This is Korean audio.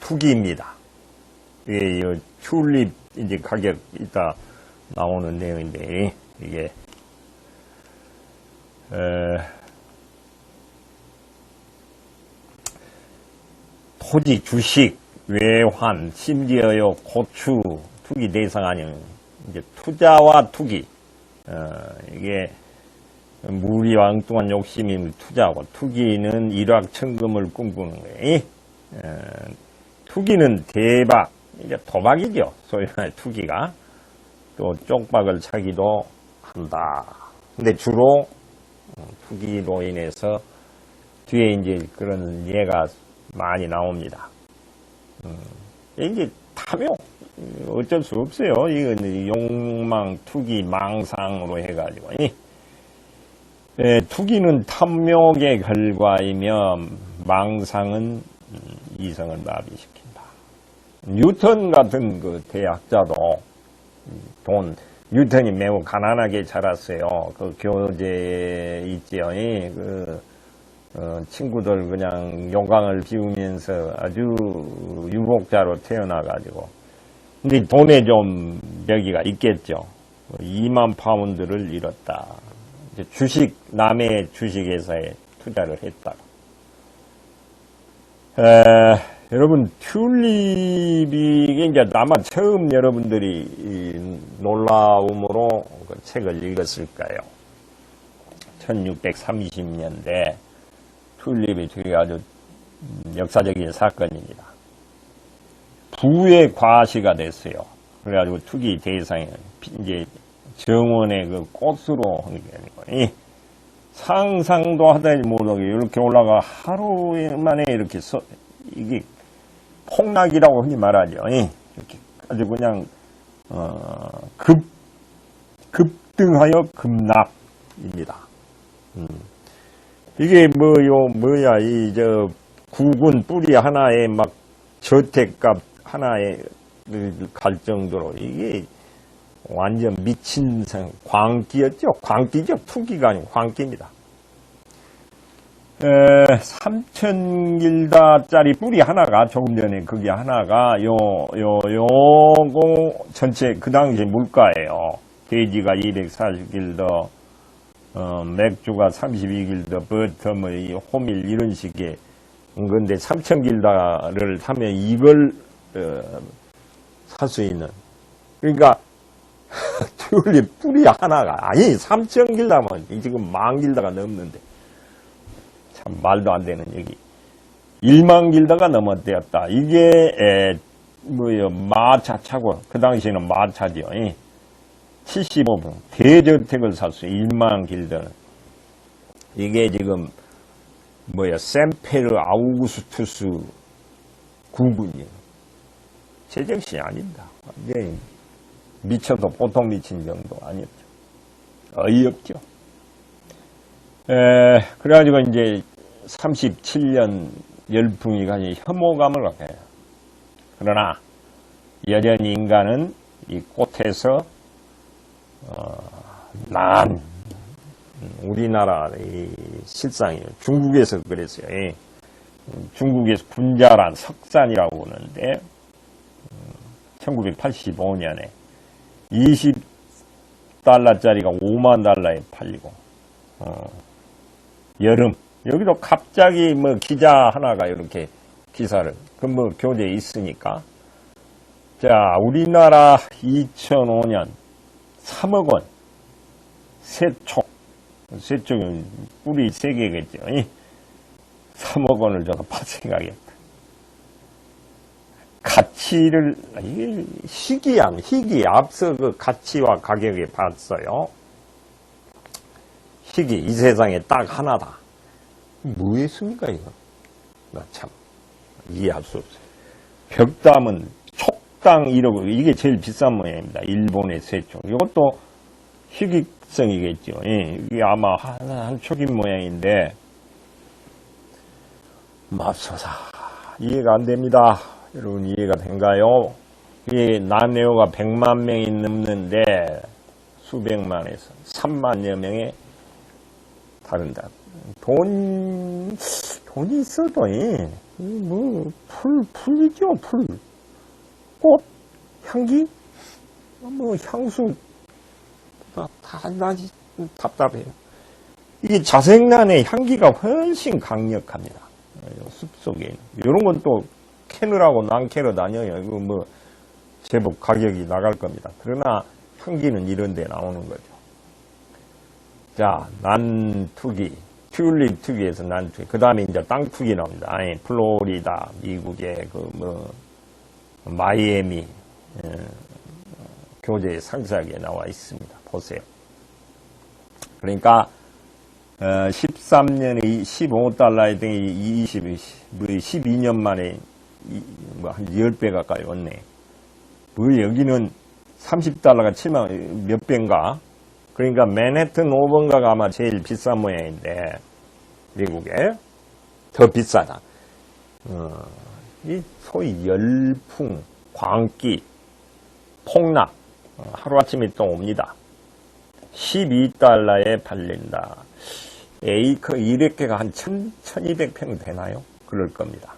투기입니다. 이게 이 튤립 이제 가격 이따 나오는 내용인데 이게 에, 토지, 주식, 외환, 심지어요 고추 투기 대상 아닌 이제 투자와 투기 어, 이게 무리와 엉뚱한 욕심이 투자하고 투기는 일확천금을 꿈꾸는 거예요. 어, 투기는 대박, 이제 도박이죠. 소위 말해 투기가 또 쪽박을 차기도 한다. 근데 주로 어, 투기로 인해서 뒤에 이제 그런 예가 많이 나옵니다. 음, 이게 탐욕 어쩔 수 없어요. 이건 욕망, 투기, 망상으로 해가지고. 이. 예, 투기는 탐욕의 결과이며 망상은 음, 이성을 마비시킨다. 뉴턴 같은 그 대학자도 돈 뉴턴이 매우 가난하게 자랐어요. 그 교재 있지요. 이그 어, 친구들 그냥 용광을 비우면서 아주 유복자로 태어나가지고 근데 돈에 좀 여기가 있겠죠. 2만 파운드를 잃었다. 주식 남의 주식회사에 투자를 했다. 에, 여러분 튤립이 이제 아마 처음 여러분들이 이 놀라움으로 그 책을 읽었을 까요 1630년대 튤립이 되게 아주 역사적인 사건입니다. 부의 과시가 됐어요. 그래가지고 투기 대상에 이제 정원의 그 꽃으로 하게 되는 거예요. 상상도 하다 못하게 이렇게 올라가 하루 만에 이렇게 서, 이게 폭락이라고 흔히 말하죠. 예. 이렇게 아주 그냥 어, 급 급등하여 급락입니다. 음. 이게 뭐요 뭐야 이저 국은 뿌리 하나에 막 저택값 하나에 갈 정도로 이게 완전 미친 성 광기였죠. 광기죠. 투기가 아니고 광기입니다. 에, 3,000길다짜리 뿌리 하나가 조금 전에 그게 하나가 요, 요, 요거 전체 그 당시 물가예요. 돼지가 240길더, 어, 맥주가 32길더, 버터, 뭐, 이 호밀 이런 식의 근데 3,000길다를 사면 이걸 어, 살수 있는 그러니까 튤립 뿌리 하나가 아니 3,000길다면 지금 만 길다가 넘는데. 참 말도 안 되는 얘기. 1만 길다가 넘었대었다. 이게 에, 뭐요 마차 차고. 그 당시에는 마차죠 75분. 대저택을 살수 1만 길다는. 이게 지금 뭐야 샘페르 아우구스투스 구군이에요. 제정신이 아닙니다. 완전히 미쳐도 보통 미친 정도 아니었죠. 어이없죠. 에, 그래가지고 이제 37년 열풍이 가지 혐오감을 갖게 해요. 그러나 여전히 인간은 이 꽃에서 어, 난 우리나라 이 실상이에요. 중국에서 그랬어요. 예. 중국에서 군자란 석산이라고 하는데 1985년에 20달러짜리가 5만 달러에 팔리고 어, 여름. 여기도 갑자기 뭐 기자 하나가 이렇게 기사를 그 뭐 교재에 있으니까. 자 우리나라 2005년 3억 원. 세촉 세촉은 뿌리 3개겠죠. 3억 원을 저도 발생하겠다 가치를 희귀함, 희귀 앞서 그 가치와 가격에 봤어요. 희귀 이 세상에 딱 하나다. 뭐였습니까 이거? 나 참 이해할 수 없어요. 벽담은 촉당 이러고 이게 제일 비싼 모양입니다. 일본의 세총. 이것도 희귀성이겠죠. 예, 이게 아마 한, 한 촉인 모양인데 맙소사 이해가 안 됩니다. 여러분 이해가 된가요? 이 난네오가 100만 명이 넘는데 수백만에서 3만여 명에 다른다. 돈, 돈이 있어도, 이, 이 뭐, 풀, 풀이죠, 풀. 꽃, 향기, 뭐, 향수, 다, 다, 다 답답해요. 이게 자생란의 향기가 훨씬 강력합니다. 어, 숲 속에. 이런 건 또 캐느라고 난 캐러 다녀요. 이거 뭐, 제법 가격이 나갈 겁니다. 그러나 향기는 이런 데 나오는 거죠. 자, 난투기. 튤립 투기에서 난투기. 그 다음에 이제 땅투기 나옵니다. 아니, 플로리다, 미국의 그 뭐, 마이애미, 어, 교재 상세하게 나와 있습니다. 보세요. 그러니까, 어, 13년에 15달러에 등이 20, 뭐 12년 만에 뭐한 10배 가까이 왔네. 뭐 여기는 30달러가 7만 몇 배인가? 그러니까 맨해튼 5번가가 아마 제일 비싼 모양인데 미국에 더 비싸다. 어, 이 소위 열풍, 광기, 폭락 어, 하루아침에 또 옵니다. 12달러에 팔린다. 에이커 200개가 한 1,200평 되나요? 그럴 겁니다.